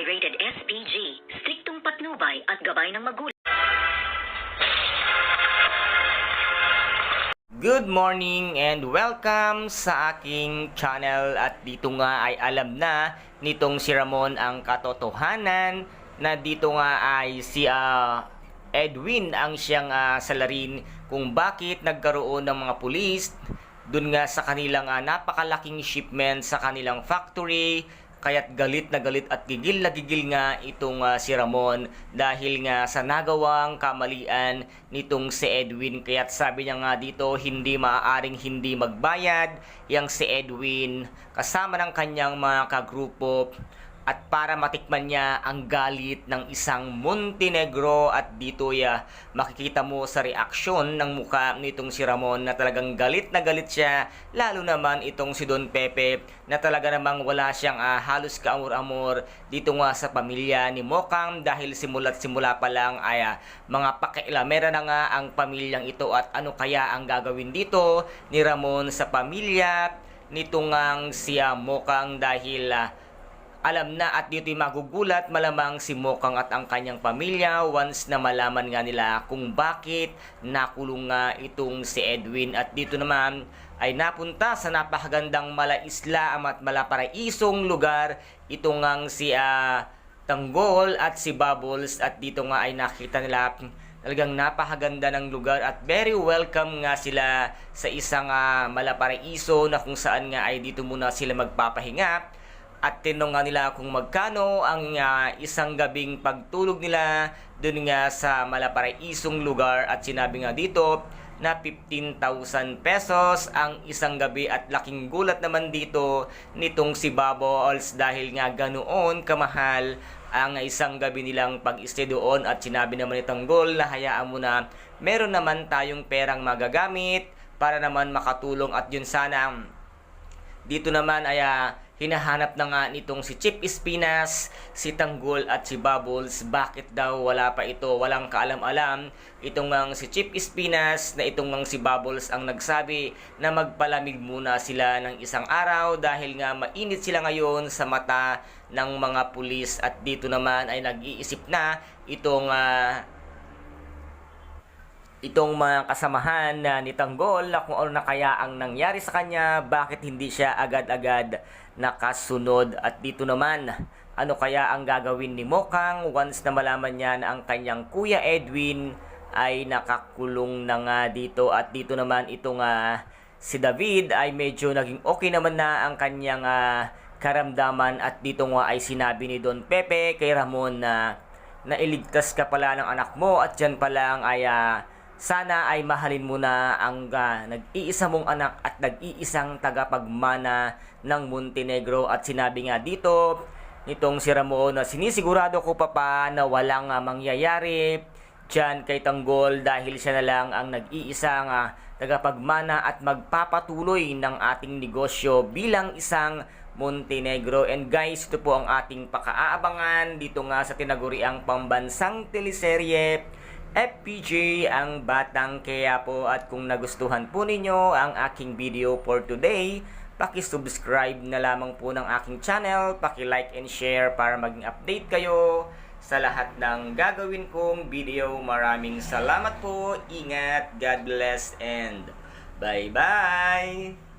ay rated SPG, striktong patnubay at gabay ng magulang. Good morning and welcome sa aking channel at dito nga ay alam na nitong si Ramon ang katotohanan na dito nga ay si ah, Edwin ang siyang ah, salarin kung bakit nagkaroon ng mga pulis dun nga sa kanilang ah, napakalaking shipment sa kanilang factory kaya't galit na galit at gigil na gigil nga itong ah, si Ramon dahil nga sa nagawang kamalian nitong si Edwin. Kaya't sabi niya nga dito hindi maaaring hindi magbayad yang si Edwin kasama ng kanyang mga kagrupo at para matikman niya ang galit ng isang Montenegro at dito ya makikita mo sa reaksyon ng mukha nitong si Ramon na talagang galit na galit siya. Lalo naman itong si Don Pepe na talaga namang wala siyang ah, halos kaamor-amor dito nga sa pamilya ni Mokang dahil simula't simula pa lang ay ah, mga pakialamera na nga ang pamilyang ito at ano kaya ang gagawin dito ni Ramon sa pamilya nitong ang siya Mokang dahil ah, alam na at dito'y magugulat malamang si Mokang at ang kanyang pamilya once na malaman nga nila kung bakit nakulong nga itong si Edwin. At dito naman ay napunta sa napakagandang malaisla at malaparaisong lugar. Ito ngang si ah, Tanggol at si Bubbles at dito nga ay nakita nila talagang napakaganda ng lugar at very welcome nga sila sa isang ah, malaparaiso na kung saan nga ay dito muna sila magpapahinga at tinong nga nila kung magkano ang ah, isang gabing pagtulog nila dun nga sa malaparaisong lugar. At sinabi nga dito na 15,000 pesos ang isang gabi. At laking gulat naman dito nitong si Bubbles dahil nga ganoon kamahal ang isang gabi nilang pag-stay doon. At sinabi naman ni Tanggol na hayaan mo na meron naman tayong perang magagamit para naman makatulong. At yun sana dito naman ay ah, hinahanap na nga nitong si Chip Espinas, si Tanggol at si Bubbles. Bakit daw wala pa ito? Walang kaalam-alam. Itong ang si Chip Espinas na itong ang si Bubbles ang nagsabi na magpalamig muna sila ng isang araw dahil nga mainit sila ngayon sa mata ng mga pulis at dito naman ay nag-iisip na itong ah, itong mga kasamahan na ni Tanggol na kung ano na kaya ang nangyari sa kanya, bakit hindi siya agad-agad nakasunod. At dito naman ano kaya ang gagawin ni Mokang once na malaman niya na ang kanyang kuya Edwin ay nakakulong na nga dito. At dito naman itong ah, si David ay medyo naging okay naman na ang kanyang ah, karamdaman. At dito nga ay sinabi ni Don Pepe kay Ramon na nailigtas ka pala ng anak mo at dyan pa lang ay ah, sana ay mahalin mo na ang ah, nag-iisa mong anak at nag-iisang tagapagmana ng Montenegro at sinabi nga dito nitong si Ramon na sinisigurado ko pa pa na walang ah, mangyayari dyan kay Tanggol dahil siya na lang ang nag-iisang ah, tagapagmana at magpapatuloy ng ating negosyo bilang isang Montenegro. And guys, ito po ang ating pakaaabangan dito nga sa tinaguriang pambansang teleserye FPJ ang Batang Kaya po at kung nagustuhan po ninyo ang aking video for today, paki-subscribe na lamang po ng aking channel, paki-like and share para maging update kayo sa lahat ng gagawin kong video. Maraming salamat po, ingat, God bless, and bye-bye!